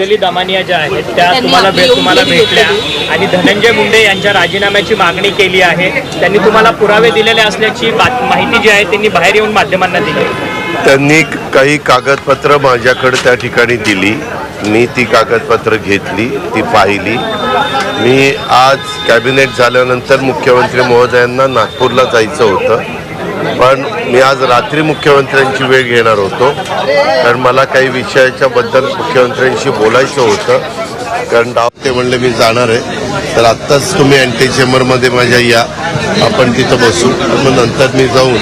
अंजली दमानिया ज्या आहेत त्या तुम्हाला भेट तुम्हाला भेटल्या. आणि धनंजय मुंडे यांच्या राजीनाम्याची मागणी केली आहे. त्यांनी तुम्हाला पुरावे दिलेले असल्याची बात- माहिती जी आहे त्यांनी बाहेर येऊन माध्यमांना दिली. त्यांनी काही कागदपत्र माझ्याकडे त्या ठिकाणी दिली. मी ती कागदपत्र घेतली ती पाहिली. मी आज कॅबिनेट झाल्यानंतर मुख्यमंत्री महोदयांना नागपूरला जायचं होतं. पण मी आज रात्री मुख्यमंत्र्यांची वेळ घेणार होतो. कारण मला काही विषयाच्या बद्दल मुख्यमंत्र्यांशी बोलायचं होतं. कारण डाव ते म्हणले मी जाणार आहे. तर आत्ताच तुम्ही अँटी चेंबरमध्ये माझ्या या. आपण तिथं बसू. मग नंतर मी जाऊन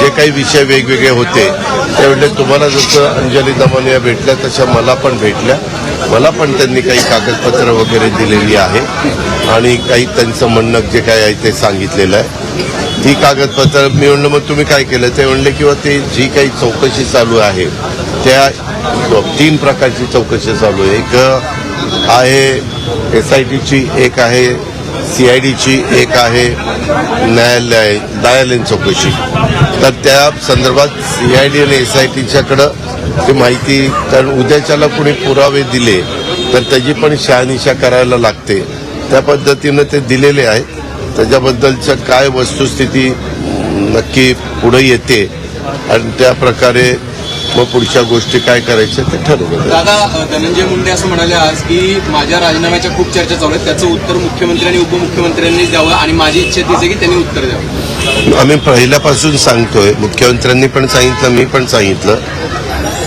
जे काही विषय वेगवेगळे होते ते म्हणले तुम्हाला जसं अंजली दमानिया भेटल्या तशा मला पण भेटल्या. मला पण त्यांनी काही कागदपत्र वगैरे दिलेली आहे आणि काही त्यांचं म्हणणं जे काय आहे ते सांगितलेलं आहे. ती कागदपत्र मी म्हणलं मग तुम्ही काय केलं? ते म्हणले किंवा ते जी काही चौकशी चालू आहे त्या तीन प्रकारची चौकशी चालू आहे. एक आहे एस आय टीची एक आहे सी आय डीची एक आहे न्यायालय न्यायालयीन चौकशी. तर त्या संदर्भात सी आय डी आणि एस आय टीच्याकडं ती माहिती कारण उद्याच्याला कुणी पुरावे दिले तर त्याची पण शहानिशा करायला लागते. त्या पद्धतीनं ते दिलेले आहेत. त्याच्याबद्दलच्या काय वस्तुस्थिती नक्की पुढे येते. आणि त्या प्रकारे मग पुढच्या गोष्टी काय करायच्या ते ठरवलं दादा धनंजय मुंडे असं म्हणाले आज की माझ्या राजीनाम्याच्या खूप चर्चा चालू आहेत. त्याचं उत्तर मुख्यमंत्री आणि उपमुख्यमंत्र्यांनी द्यावं आणि माझी इच्छा तीच आहे की त्यांनी उत्तर द्यावं. आम्ही पहिल्यापासून सांगतोय मुख्यमंत्र्यांनी पण सांगितलं मी पण सांगितलं.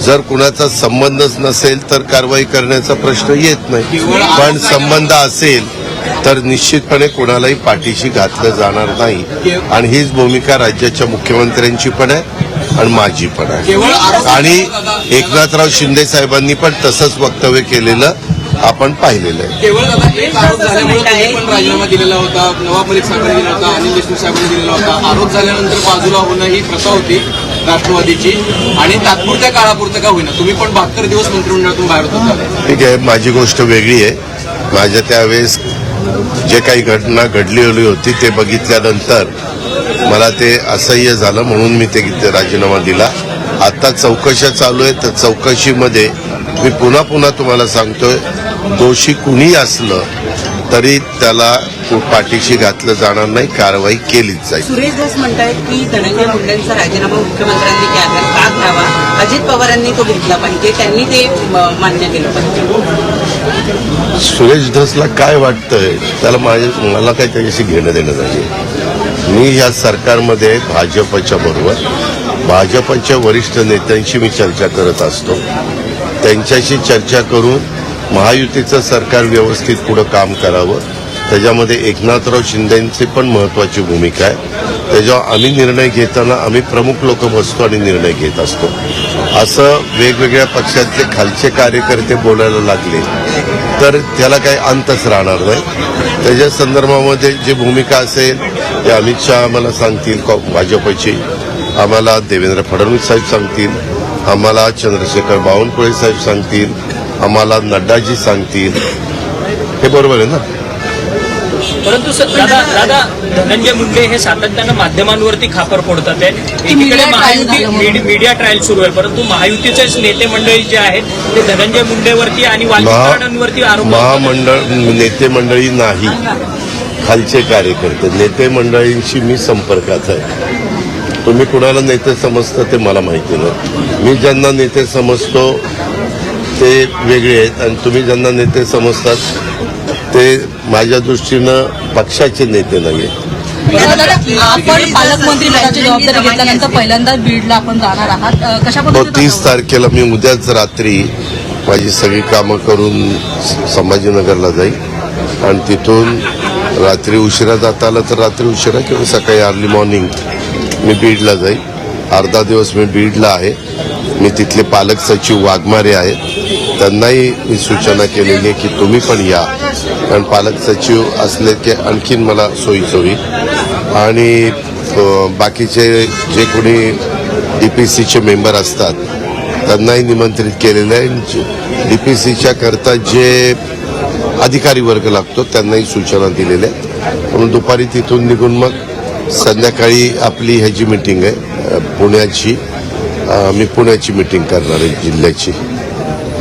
जर कुणाचा संबंधच नसेल तर कारवाई करण्याचा प्रश्न येत नाही. पण संबंध असेल तर निश्चितपणे कोणालाही पाठीशी घातलं जाणार नाही. आणि हीच भूमिका राज्याच्या मुख्यमंत्र्यांची पण आहे आणि माझी पण आहे. आणि एकनाथराव शिंदे साहेबांनी पण तसंच वक्तव्य केलेलं आपण पाहिलेलं आहे. केवळ दादा एक आरोप झाल्यामुळे तुम्ही पण राजीनामा दिलेला होता नवाब मलिक साहेबांनी दिला होता अनिल देशमुख साहेबांनी दिलेला होता. आरोप झाल्यानंतर बाजूला होणं ही प्रथा होती राष्ट्रवादीची आणि तात्पुरत्या काळापुरतं का होईना. तुम्ही पण बहात्तर दिवस मंत्रिमंडळातून बाहेर होता. ठीक आहे माझी गोष्ट वेगळी आहे. माझ्या त्यावेळेस जे काही घटना घडलेली होती ते बघितल्यानंतर मला ते असह्य झालं म्हणून मी ते ते राजीनामा दिला. आता चौकशा चालू आहे. तर चौकशीमध्ये मी पुन्हा पुन्हा तुम्हाला सांगतोय दोषी कुणी असलं तरी त्याला पाठीशी घातलं जाणार नाही कारवाई केलीच जाईल. सुरेश दास म्हणतायत की धनंजय मुंडेंचा राजीनामा मुख्यमंत्र्यांनी का घ्यावा अजित पवारांनी तो घेतला पाहिजे त्यांनी ते मान्य केलं पाहिजे. सुरेश धसला काय वाटतंय त्याला माझे मला काही त्याच्याशी घेणं देणं नाही मी या सरकारमध्ये भाजपच्या बरोबर भाजपच्या वरिष्ठ नेत्यांशी मी चर्चा करत असतो. त्यांच्याशी चर्चा करून महायुतीचं सरकार व्यवस्थित पुढं काम करावं. त्याच्यामध्ये एकनाथराव शिंदेंची पण महत्वाची भूमिका आहे. त्याच्यावर आम्ही निर्णय घेताना आम्ही प्रमुख लोक बसतो आणि निर्णय घेत असतो. असं वेगवेगळ्या पक्षातले खालचे कार्यकर्ते बोलायला लागले तर त्याला काही अंतच राहणार नाही. त्याच्या संदर्भामध्ये जी भूमिका असेल ते अमित शहा आम्हाला सांगतील कॉ- भाजपची? आम्हाला देवेंद्र फडणवीस साहेब सांगतील आम्हाला चंद्रशेखर बावनकुळे साहेब सांगतील आम्हाला नड्डाजी सांगतील. हे बरोबर आहे ना? परंतु दादा दादा धनंजय मुंडे हे सातत्यानं माध्यमांवरती खापर फोडतात आहे एकीकडे media trial Mahayuti media trial सुरू आहे परंतु महायुतीचेच नेते मंडळी जे आहेत ते धनंजय मुंडेवरती आणि वाल्मिकांवरती आरोप. महामंडळ नेते मंडळी नाही. खालचे कार्यकर्ते नेते मंडळींशी मी संपर्कात आहे. तुम्ही कुणाला नेते समजता ते मला माहिती नाही. मी ज्यांना नेते समजतो ते वेगळे आहेत. आणि तुम्ही ज्यांना नेते समजतात ते माझ्या दृष्टीनं पक्षाचे नेते नाही आहेत आपण पालकमंत्री पदाची जबाबदारी घेतल्यानंतर पहिल्यांदा बीडला आपण जाणार आहात. अ, कशा तो पद्धतीने तीस तारखेला मी उद्याच रात्री माझी सगळी कामं करून संभाजीनगरला जाईल आणि तिथून रात्री उशिरा जाता आलं तर रात्री उशिरा किंवा सकाळी अर्ली मॉर्निंग मी बीडला जाईल अर्धा दिवस मी बीडला आहे. मी तिथले पालक सचिव वाघमारे आहेत. त्यांनाही मी सूचना केलेली आहे की तुम्ही पण या. कारण पालक सचिव असले की आणखीन मला सोयीचं होईल आणि बाकीचे जे कोणी डी पी सीचे मेंबर असतात त्यांनाही निमंत्रित केलेलं आहे. डी पी सीच्या करता जे अधिकारी वर्ग लागतो त्यांनाही सूचना दिलेल्या आहेत. म्हणून दुपारी तिथून निघून मग संध्याकाळी आपली ह्याची मिटिंग आहे पुण्याची. मी पुण्याची मिटिंग करणार आहे जिल्ह्याची.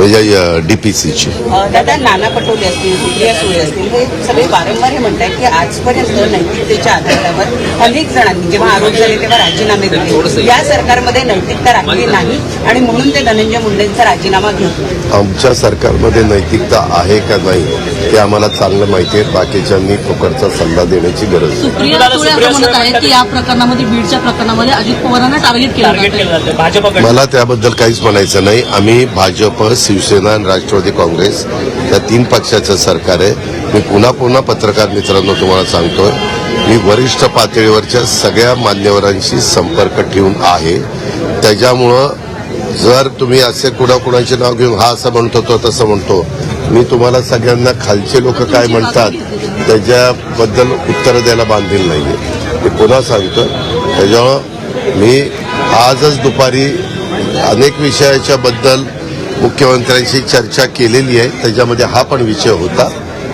म्हणजे डी पी सीची अं, दादा नाना पटोले असतील सुप्रिया सुळे असतील हे सगळे वारंवार हे म्हणतात की आजपर्यंत नैतिकतेच्या आधारावर अनेक जणांनी जेव्हा आरोप झाले तेव्हा राजीनामे दिले. या सरकारमध्ये नैतिकता राहिली नाही आणि म्हणून ते धनंजय मुंडेंचा राजीनामा घेतला. आमच्या सरकारमध्ये नैतिकता आहे का नाही ते आम्हाला चांगलं माहिती आहे. बाकीच्यांनी फुकटचा सल्ला देण्याची गरज नाही. सुप्रिया सुळे असं म्हणत आहेत की या प्रकरणामध्ये बीडच्या प्रकरणामध्ये अजित पवारांना टार्गेट केलं मला त्याबद्दल काहीच म्हणायचं नाही. आम्ही भाजप शिवसेना आणि राष्ट्रवादी काँग्रेस या तीन पक्षाचं सरकार आहे. मी पुन्हा पुन्हा पत्रकार मित्रांनो तुम्हाला सांगतोय मी वरिष्ठ पातळीवरच्या सगळ्या मान्यवरांशी संपर्क ठेवून आहे. त्याच्यामुळं जर तुम्ही असे कुणाकुणाचे नाव घेऊन हा असं म्हणतो तो तसं म्हणतो मी तुम्हाला सगळ्यांना खालचे लोक काय म्हणतात त्याच्याबद्दल उत्तर द्यायला बांधील नाहीये. मी पुन्हा सांगतो त्याच्यामुळं मी आजच दुपारी अनेक विषयाच्या बद्दल मुख्यमंत्र्यांशी चर्चा केलेली आहे. त्याच्यामध्ये हा पण विषय होता.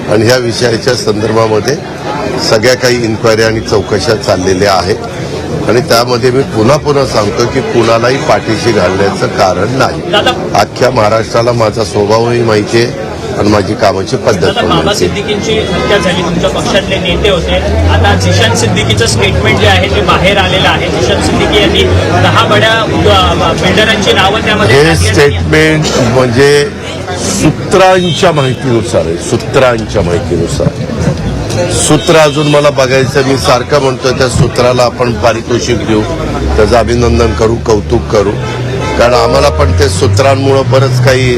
आणि ह्या विषयाच्या संदर्भामध्ये सगळ्या काही इन्क्वायरी आणि चौकशा चाललेल्या आहेत. आणि त्यामध्ये मी पुन्हा पुन्हा सांगतो की कुणालाही पाठीशी घालण्याचं कारण नाही. अख्ख्या महाराष्ट्राला माझा स्वभावही माहिती आहे. आणि माझी कामाची पद्धत पण बाबा सिद्दीकींची हत्या झाली तुमच्या पक्षातले नेते होते. आता जिशान सिद्दीकीचं स्टेटमेंट जे आहे ते बाहेर आलेलं आहे. जिशान सिद्दीकी यांनी दहा बड्या बिल्डरांची नावं त्यामध्ये हे स्टेटमेंट म्हणजे सूत्रांच्या माहितीनुसार आहे सूत्रांच्या माहितीनुसार. सूत्र अजून मला बघायचं मी सारखं म्हणतोय त्या सूत्राला आपण पारितोषिक देऊ. त्याचं अभिनंदन करू कौतुक करू. कारण आम्हाला पण ते सूत्रांमुळं बरंच काही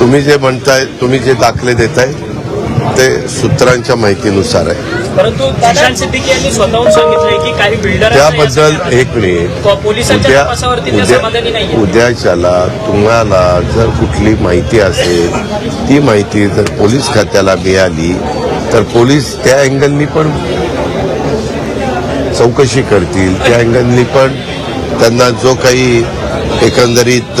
तुम्ही जे म्हणताय तुम्ही जे दाखले देताय ते सूत्रांच्या माहितीनुसार आहे. परंतु जिशान सिद्दीकी यांनी स्वतःहून सांगितलंय की काही बिल्डर त्याबद्दल एक मिनिट. पोलिसांच्या उद्या तपासावरती त्या उद्या समाधानी नाही उद्याच्याला तुम्हाला जर कुठली माहिती असेल ती माहिती जर पोलीस खात्याला मिळाली तर पोलीस त्या अँगलनी पण चौकशी करतील. त्या अँगलनी पण त्यांना जो काही एकंदरीत